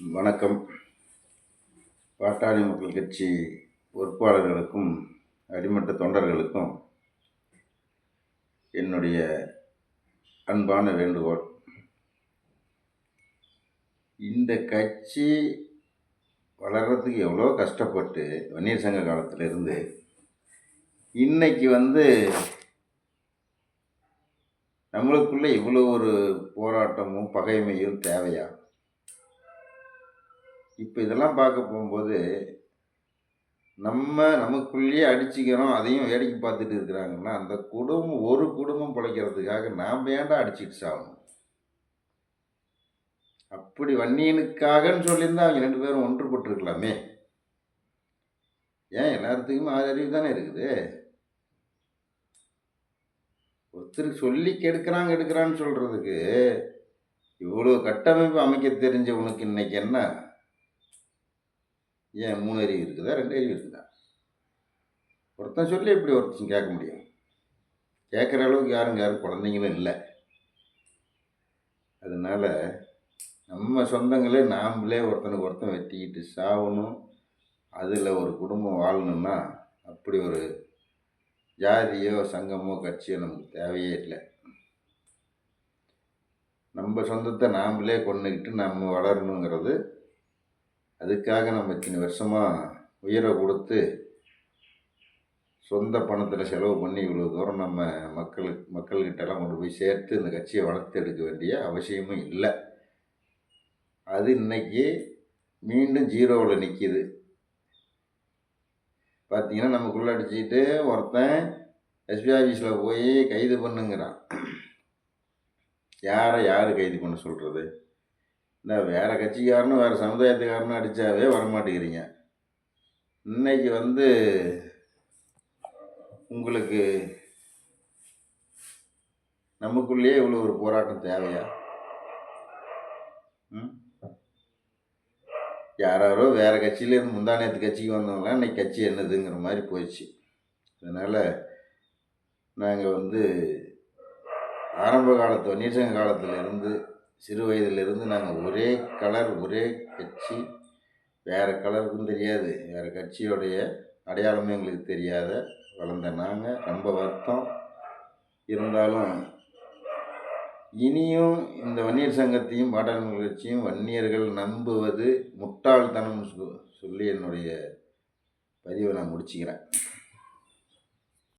வணக்கம். பாட்டாளி மக்கள் கட்சி பொறுப்பாளர்களுக்கும் அடிமட்ட தொண்டர்களுக்கும் என்னுடைய அன்பான வேண்டுகோள். இந்த கட்சி வளர்கிறதுக்கு எவ்வளோ கஷ்டப்பட்டு வன்னியர் சங்க காலத்திலிருந்து இன்னைக்கு வந்து நம்மளுக்குள்ளே இவ்வளோ ஒரு போராட்டமும் பகைமையும் தேவையா? இப்போ இதெல்லாம் பார்க்க போகும்போது நம்ம நமக்குள்ளேயே அடிச்சுக்கிறோம் அதையும் வேடிக்கை பார்த்துட்டு இருக்கிறாங்கன்னா அந்த குடும்பம் ஒரு குடும்பம் பிழைக்கிறதுக்காக நாம் ஏன்டா அடிச்சுட்டு சாகணும்? அப்படி வன்னியனுக்காகன்னு சொல்லியிருந்தா அவங்க ரெண்டு பேரும் ஒன்றுபட்டுருக்கலாமே. ஏன்? எல்லாத்துக்குமே ஆறு அறிவு தானே இருக்குது. ஒருத்தருக்கு சொல்லி கெடுக்கிறாங்க எடுக்கிறான்னு சொல்கிறதுக்கு இவ்வளோ கட்டமைப்பு அமைக்க தெரிஞ்ச உனக்கு இன்னைக்கு என்ன? ஏன் மூணு அறிவு இருக்குதா? ரெண்டு அறிவு இருக்குதா? ஒருத்தன் சொல்லி எப்படி ஒருத்தன் கேட்க முடியும்? கேட்குற அளவுக்கு யாரும் யாரும் குழந்தைங்களும் இல்லை. அதனால் நம்ம சொந்தங்களே நாம்ளே ஒருத்தனுக்கு ஒருத்தன் வெட்டிக்கிட்டு சாகணும். அதில் ஒரு குடும்பம் வாழணும்னா அப்படி ஒரு ஜாதியோ சங்கமோ கட்சியோ நமக்கு தேவையே இல்லை. நம்ம சொந்தத்தை நாம்ளே கொண்டுக்கிட்டு நம்ம வளரணுங்கிறது அதுக்காக நம்ம இத்தனை வருஷமாக உயிரை கொடுத்து சொந்த பணத்தில் செலவு பண்ணி இவ்வளோ தூரம் நம்ம மக்களுக்கு மக்கள்கிட்டலாம் கொண்டு போய் சேர்த்து இந்த கட்சியை வளர்த்து எடுக்க வேண்டிய அவசியமும் இல்லை. அது இன்னைக்கு மீண்டும் ஜீரோவில் நிற்கிது பார்த்தீங்கன்னா நமக்குள்ளே அடிச்சுக்கிட்டு ஒருத்தன் எஸ்பி ஆஃபீஸில் போய் கைது பண்ணுங்கிறான். யாரை யார் கைது பண்ண சொல்கிறது இந்த வேறு கட்சிக்காரனும் வேறு சமுதாயத்துக்காரனும் அடித்தாவே வரமாட்டேங்கிறீங்க. இன்னைக்கு வந்து உங்களுக்கு நமக்குள்ளேயே இவ்வளோ ஒரு போராட்டம் தேவையா? யாராரோ வேறு கட்சியிலேருந்து முந்தானத்து கட்சிக்கு வந்தவங்களாம் இன்றைக்கி கட்சி என்னதுங்கிற மாதிரி போயிடுச்சு. அதனால் நாங்கள் வந்து ஆரம்ப காலத்து நீசங்க காலத்தில் இருந்து சிறு வயதிலிருந்து நாங்கள் ஒரே கலர் ஒரே கட்சி. வேறு கலருக்கும் தெரியாது. வேறு கட்சியோடைய அடையாளமே எங்களுக்கு தெரியாத வளர்ந்த நாங்கள் ரொம்ப வருத்தம். இருந்தாலும் இனியும் இந்த வன்னியர் சங்கத்தையும் பாட்டாளி கட்சியும் வன்னியர்கள் நம்புவது முட்டாள்தனம்னு சொ- சொல்லி என்னுடைய பதிவை நான் முடிச்சுக்கிறேன்.